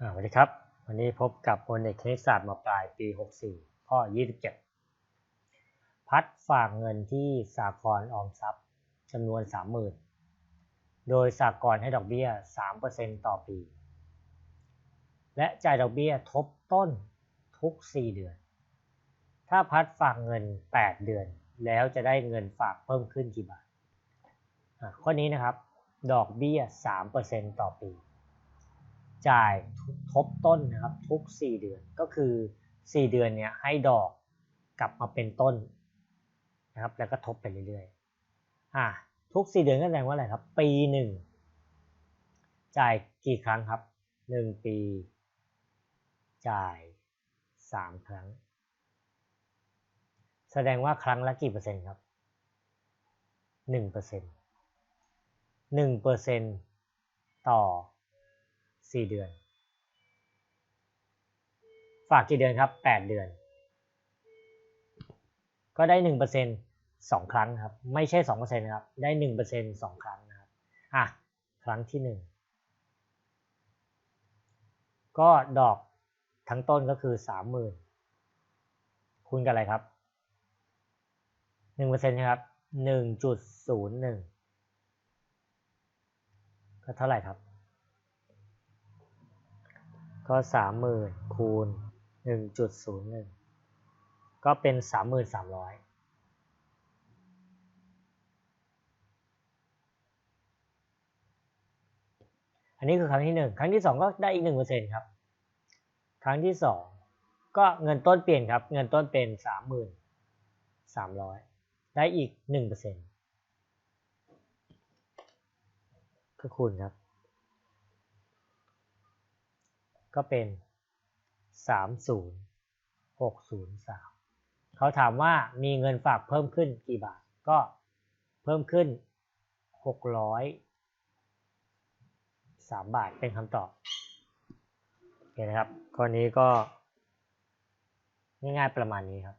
สวัสดีครับ วันนี้พบกับโอนเอกคณิตศาสตร์มปลายปี 64 ข้อ 27 พัดฝากเงินที่สากลออมทรัพย์จำนวน 30,000 โดยสากลให้ดอกเบี้ย 3%ต่อปี และจ่ายดอกเบี้ยทบต้นทุก 4 เดือน ถ้าพัดฝากเงิน 8 เดือน แล้วจะได้เงินฝากเพิ่มขึ้นกี่บาทข้อนี้นะครับ ดอกเบี้ย 3%ต่อปี จ่ายทบต้นนะครับทุก 4 เดือนก็คือ 4 เดือนเนี้ยให้ดอกกลับมาเป็นต้นนะครับแล้วก็ทบไปเรื่อยๆอะทุก 4 เดือนก็แสดงว่าอะไรครับ ปีหนึ่งจ่ายกี่ครั้งครับ 1 ปี จ่าย 3 ครั้ง แสดงว่าครั้งละกี่เปอร์เซ็นต์ครับ1%เปอร์เซ็นต์1เปอร์เซ็นต์ต่อ สี่เดือน ฝากกี่เดือนครับแปดเดือน ก็ได้หนึ่งเปอร์เซ็นสองครั้งครับ ไม่ใช่สองเปอร์เซ็นครับ ได้หนึ่งเปอร์เซ็นสองครั้งนะครับ อะ ครั้งที่หนึ่ง ก็ดอกทั้งต้นก็คือสามหมื่นคูณกับอะไรครับหนึ่งเปอร์เซ็นครับหนึ่งจุดศูนย์หนึ่งก็เท่าไหร่ครับ ก็สามหมื่นคูณหนึ่งจุดศูนย์หนึ่งก็เป็นสามหมื่นสามร้อยอันนี้คือครั้งที่หนึ่งครั้งที่สองก็ได้อีกหนึ่งเปอร์เซ็นครับ ครั้งที่สองก็เงินต้นเปลี่ยนครับ เงินต้นเป็นสามหมื่นสามร้อยได้อีกหนึ่งเปอร์เซ็นก็คูณครับ ก็เป็น 30603 เขาถามว่ามีเงินฝากเพิ่มขึ้นกี่บาท ก็เพิ่มขึ้น 603 บาทเป็นคำตอบโอเคนะครับข้อนี้ก็ง่ายๆประมาณนี้ครับ